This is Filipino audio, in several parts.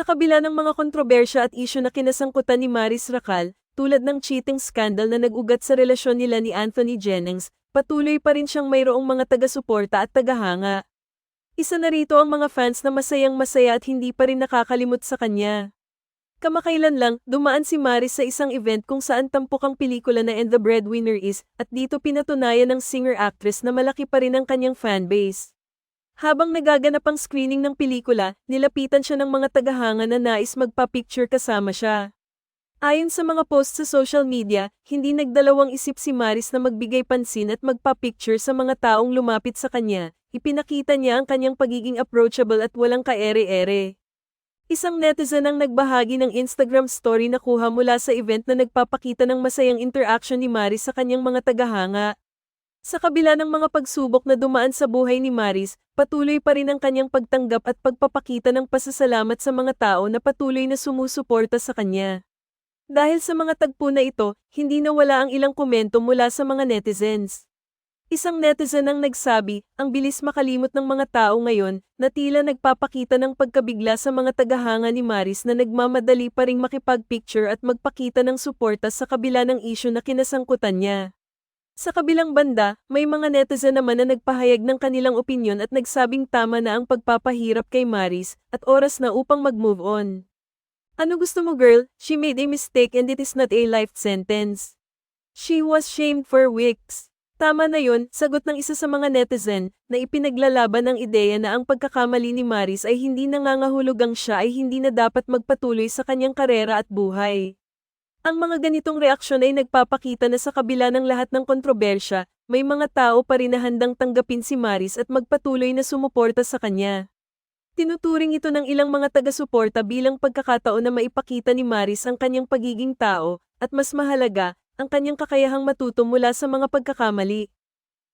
Sa kabila ng mga kontrobersya at isyu na kinasangkutan ni Maris Racal, tulad ng cheating scandal na nag-ugat sa relasyon nila ni Anthony Jennings, patuloy pa rin siyang mayroong mga taga-suporta at tagahanga. Isa na rito ang mga fans na masayang masaya at hindi pa rin nakakalimot sa kanya. Kamakailan lang, dumaan si Maris sa isang event kung saan tampok ang pelikula na And the Breadwinner Is, at dito pinatunayan ng singer-actress na malaki pa rin ang kanyang fanbase. Habang nagaganap ang screening ng pelikula, nilapitan siya ng mga tagahanga na nais magpa-picture kasama siya. Ayon sa mga posts sa social media, hindi nagdalawang isip si Maris na magbigay pansin at magpa-picture sa mga taong lumapit sa kanya, ipinakita niya ang kanyang pagiging approachable at walang kaere-ere. Isang netizen ang nagbahagi ng Instagram story na kuha mula sa event na nagpapakita ng masayang interaction ni Maris sa kanyang mga tagahanga. Sa kabila ng mga pagsubok na dumaan sa buhay ni Maris, patuloy pa rin ang kanyang pagtanggap at pagpapakita ng pasasalamat sa mga tao na patuloy na sumusuporta sa kanya. Dahil sa mga tagpo na ito, hindi nawala ang ilang komento mula sa mga netizens. Isang netizen ang nagsabi, ang bilis makalimot ng mga tao ngayon, na tila nagpapakita ng pagkabigla sa mga tagahanga ni Maris na nagmamadali pa ring makipag-picture at magpakita ng suporta sa kabila ng isyu na kinasangkutan niya. Sa kabilang banda, may mga netizen naman na nagpahayag ng kanilang opinyon at nagsabing tama na ang pagpapahirap kay Maris at oras na upang mag-move on. Ano gusto mo girl? She made a mistake and it is not a life sentence. She was shamed for weeks. Tama na yun, sagot ng isa sa mga netizen, na ipinaglalaban ang ideya na ang pagkakamali ni Maris ay hindi nangangahulugang siya ay hindi na dapat magpatuloy sa kanyang karera at buhay. Ang mga ganitong reaksyon ay nagpapakita na sa kabila ng lahat ng kontrobersya, may mga tao pa rin na handang tanggapin si Maris at magpatuloy na sumuporta sa kanya. Tinuturing ito ng ilang mga taga-suporta bilang pagkakataon na maipakita ni Maris ang kanyang pagiging tao, at mas mahalaga, ang kanyang kakayahang matuto mula sa mga pagkakamali.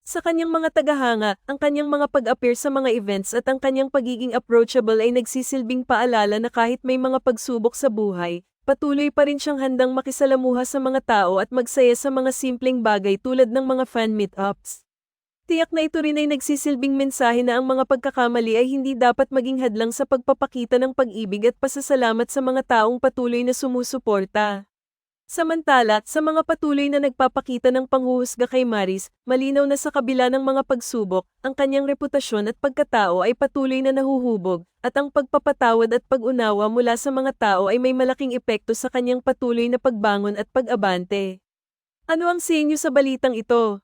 Sa kanyang mga tagahanga, ang kanyang mga pag-appear sa mga events at ang kanyang pagiging approachable ay nagsisilbing paalala na kahit may mga pagsubok sa buhay, patuloy pa rin siyang handang makisalamuha sa mga tao at magsaya sa mga simpleng bagay tulad ng mga fan meetups. Tiyak na ito rin ay nagsisilbing mensahe na ang mga pagkakamali ay hindi dapat maging hadlang sa pagpapakita ng pag-ibig at pasasalamat sa mga taong patuloy na sumusuporta. Samantala, sa mga patuloy na nagpapakita ng panghuhusga kay Maris, malinaw na sa kabila ng mga pagsubok, ang kanyang reputasyon at pagkatao ay patuloy na nahuhubog, at ang pagpapatawad at pag-unawa mula sa mga tao ay may malaking epekto sa kanyang patuloy na pagbangon at pag-abante. Ano ang sa inyo sa balitang ito?